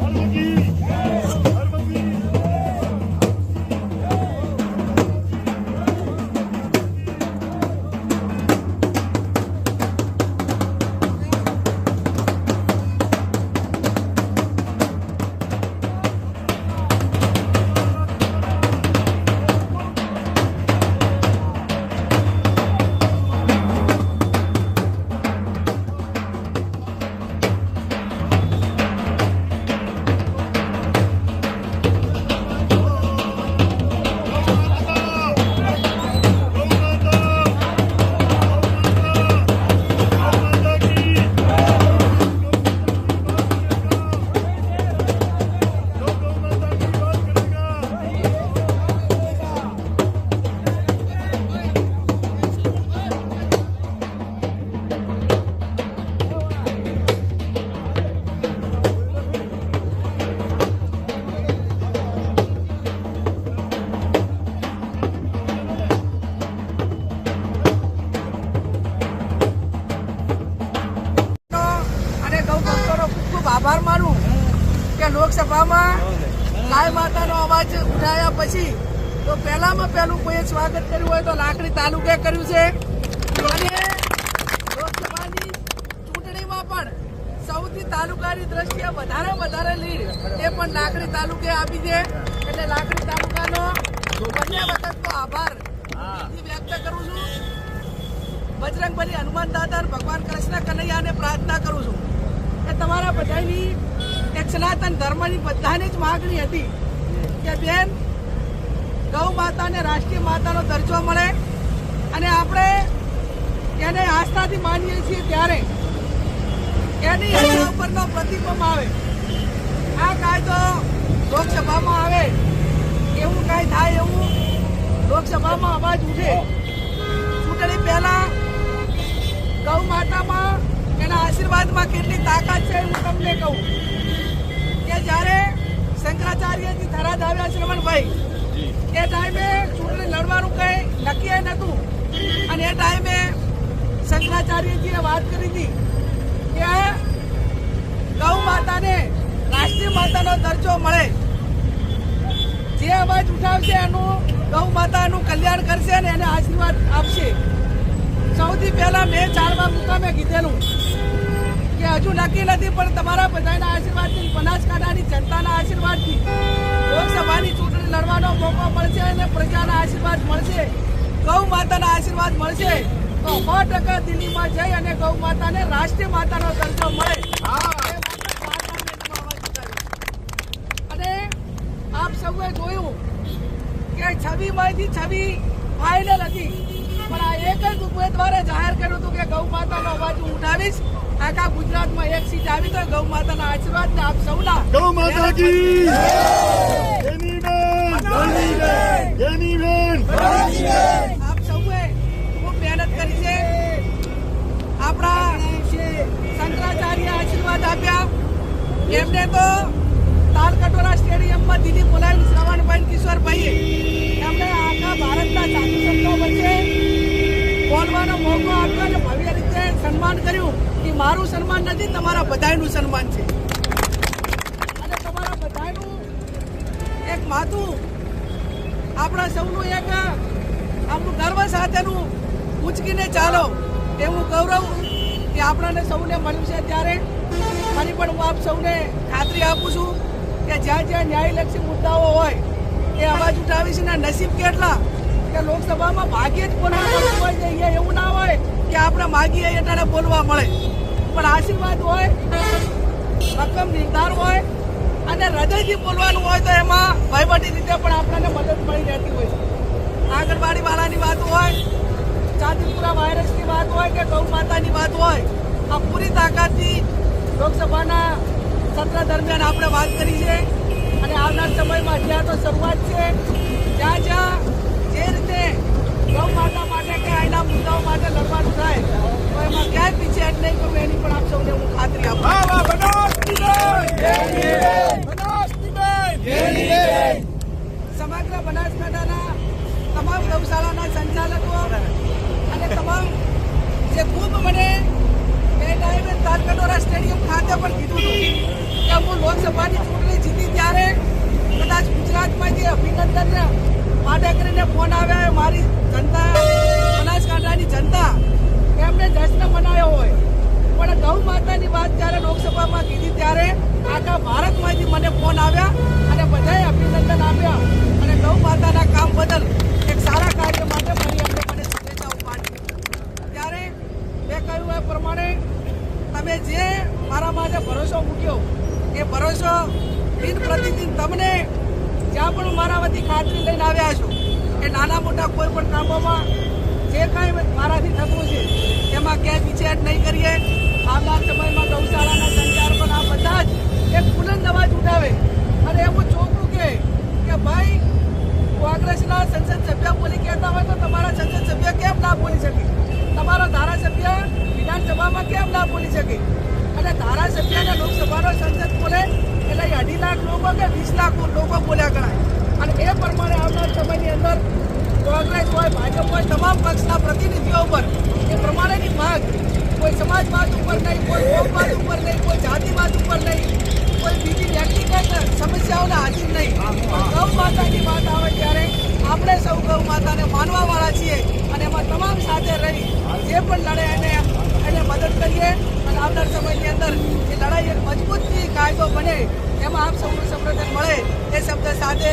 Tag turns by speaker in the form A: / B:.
A: અને આભાર માનું કે લોકસભામાં ગાય માતાનો અવાજ ઉઠાવ્યા પછી તો પહેલામાં પહેલું કોઈએ સ્વાગત કર્યું હોય તો લાકડી તાલુકે કર્યું છે. અને લોકસભાની ચૂંટણીમાં પણ સૌથી તાલુકાની દ્રષ્ટિએ વધારે વધારે લીડ એ પણ લાકડી તાલુકે આપી છે. એટલે લાકડી તાલુકાનો બંને વખતનો આભાર વ્યક્ત કરું છું. બજરંગબલી હનુમાન દાદા ભગવાન કૃષ્ણ કનૈયાને પ્રાર્થના કરું છું. કે તમારા બધાની એક સનાતન ધર્મની બધાની જ માગણી હતી કે બેન, ગૌ માતાને રાષ્ટ્રીય માતાનો દરજ્જો મળે અને આપણે એને આસ્થાથી માનીએ છીએ ત્યારે એની એના ઉપરનો પ્રતિબંધ આવે. આ કાયદો લોકસભામાં આવે. કેટલી તાકાત છે હું તમને કહું. કે જ્યારે શંકરાચાર્યજી થરાદ આવ્યા શ્રવણભાઈ એ ટાઈમે ચૂંટણી લડવાનું કઈ નક્કી નહોતું. અને એ ટાઈમે શંકરાચાર્યજીએ વાત કરી હતી કે ગૌ માતાને રાષ્ટ્રીય માતાનો દરજ્જો મળે. જે અવાજ ઉઠાવશે એનું ગૌ માતાનું કલ્યાણ કરશે અને એને આશીર્વાદ આપશે. સૌથી પહેલા મેં ચારવા મુકામે કીધેલું. કે હજુ નક્કી નથી, પણ તમારા બધાના આશીર્વાદથી, બનાસકાંઠાની જનતાના આશીર્વાદથી લોકસભાની ચૂંટણી લડવાનો મોકો મળશે અને પ્રજાના આશીર્વાદ મળશે. ગૌ માતાના આશીર્વાદ મળશે. તો સો ટકા દિલ્હીમાં જઈ અને ગૌ માતાને રાષ્ટ્રીય માતાનો દરજ્જો મળે. અને આપ સૌએ જોયું કે છબીમાંથી છબી ફાઇનલ હતી. પણ આ એક જ ઉમેદવારે જાહેર કર્યું હતું કે ગૌ માતાનો અવાજ હું ઉઠાવીશ. આખા ગુજરાતમાં એક સીટ આવી તો ગૌ માતાના આશીર્વાદ ને આપ સૌના
B: ગૌ માતા કી
A: આપ સૌએ ખૂબ મહેનત કરી છે. આપણા શંકરાચાર્ય આશીર્વાદ આપ્યા. એમને તો તાલકટોરા સ્ટેડિયમમાં દીદી બોલાવી શ્રવણભાઈ કિશોરભાઈએ. એમને આખા ભારતના સાધુ સંતો વચ્ચે બોલવાનો મોકો આપ્યો અને ભવ્ય રીતે સન્માન કર્યું. મારું સન્માન નથી, તમારા બધાયનું સન્માન છે. અને તમારા બધાનું એક માથું આપણા સૌનું એક, આપણું ગર્વ સાથેનું ઉચકીને ચાલો. એવું ગૌરવ કે આપણાને સૌને મળ્યું છે ત્યારે. ફરી પણ હું આપ સૌને ખાતરી આપું છું કે જ્યાં જ્યાં ન્યાયલક્ષી મુદ્દાઓ હોય, એ અવાજ ઉઠાવીશ ને નસીબ કેટલા કે લોકસભામાં ભાગ્યે જ બોલવા હોય છે અહીંયા એવું ના હોય કે આપણે માગીએ એટલે બોલવા મળે. પણ આશીર્વાદ હોય, રકમ નિર્ધાર હોય અને હૃદયથી બોલવાનું હોય તો એમાં વહીવટી રીતે પણ આપણને મદદ મળી રહેતી હોય છે. આંગણવાડી વાળાની વાત હોય, ચાંદીપુરા વાયરસની વાત હોય કે ગૌ માતાની વાત હોય, આ પૂરી તાકાતથી લોકસભાના સત્ર દરમિયાન આપણે વાત કરી છે અને આવનાર સમયમાં જ્યાં તો શરૂઆત છે જ્યાં જ્યાં ગૌ માતા માટે કે આના મુદ્દાઓ માટે લડવાનું થાય તો એમાં ક્યાંય પીછેહટ નહીં કરું એની પણ આપ સૌને હું ખાતરી આપું. સમગ્ર બનાસકાંઠાના તમામ ગૌશાળાના સંચાલકો અને તમામ જે ખૂબ મને બે ટાઈમે તાલકટોરા સ્ટેડિયમ ખાતે પણ કીધું હતું કે હું લોકસભાની ચૂંટણી જીતી ત્યારે કદાચ ગુજરાતમાં જે અભિનંદન માટે કરીને ફોન આવ્યા મારી જનતા બનાસકાંઠાની જનતા એમને જશ્ન મનાવ્યો હોય પણ ગૌ માતાની વાત જ્યારે લોકસભામાં કીધી ત્યારે આખા ભારતમાંથી મને ફોન આવ્યા અને બધાએ અભિનંદન આપ્યા અને ગૌ માતાના કામ બદલ એક સારા કાર્ય માટે મારી એમને મને શુભેચ્છાઓ પાઠવી ત્યારે મેં કહ્યું એ પ્રમાણે તમે જે મારા માટે ભરોસો મૂક્યો એ ભરોસો દિન પ્રતિદિન તમને જ્યાં પણ મારા વતી ખાતરી લઈને આવ્યા છું કે નાના મોટા કોઈ પણ કામોમાં જે કાંઈ મારાથી થતું છે, એમાં ક્યાંય વિચેટ નહીં કરીએ. આવનાર સમયમાં ગૌશાળાના સંચાર પણ આ બધા જ એક બુલંદ અવાજ ઉઠાવે. અને એવું ચોખ્ખું કહે કે ભાઈ કોંગ્રેસના સંસદ સભ્ય બોલી કહેતા હોય તો તમારા સંસદ સભ્ય કેમ ના બોલી શકે? તમારો ધારાસભ્ય વિધાનસભામાં કેમ ના બોલી શકે? અને ધારાસભ્ય અને લોકસભાનો સંસદ બોલે એટલે અઢી લાખ લોકો કે વીસ લાખ લોકો બોલ્યા ગણાય અને એ પ્રમાણે આવનાર સમયની અંદર કોંગ્રેસ હોય, ભાજપ હોય, તમામ પક્ષના પ્રતિનિધિઓ ઉપર એ પ્રમાણેની માંગ કોઈ સમાજવાદ ઉપર નહીં, કોઈ કોમવાદ ઉપર નહીં, કોઈ જાતિવાદ ઉપર નહીં, કોઈ બીજી વ્યક્તિગત સમસ્યાઓને હાજર નહીં. ગૌ માતાની વાત આવે ત્યારે આપણે સૌ ગૌ માતાને માનવા વાળા છીએ અને એમાં તમામ સાથે રહી જે પણ લડે એને એને મદદ કરીએ અને આવનાર સમયની અંદર એ લડાઈ એક મજબૂતથી કાયદો બને, એમાં આપ સૌનું સમર્થન મળે એ શબ્દ સાથે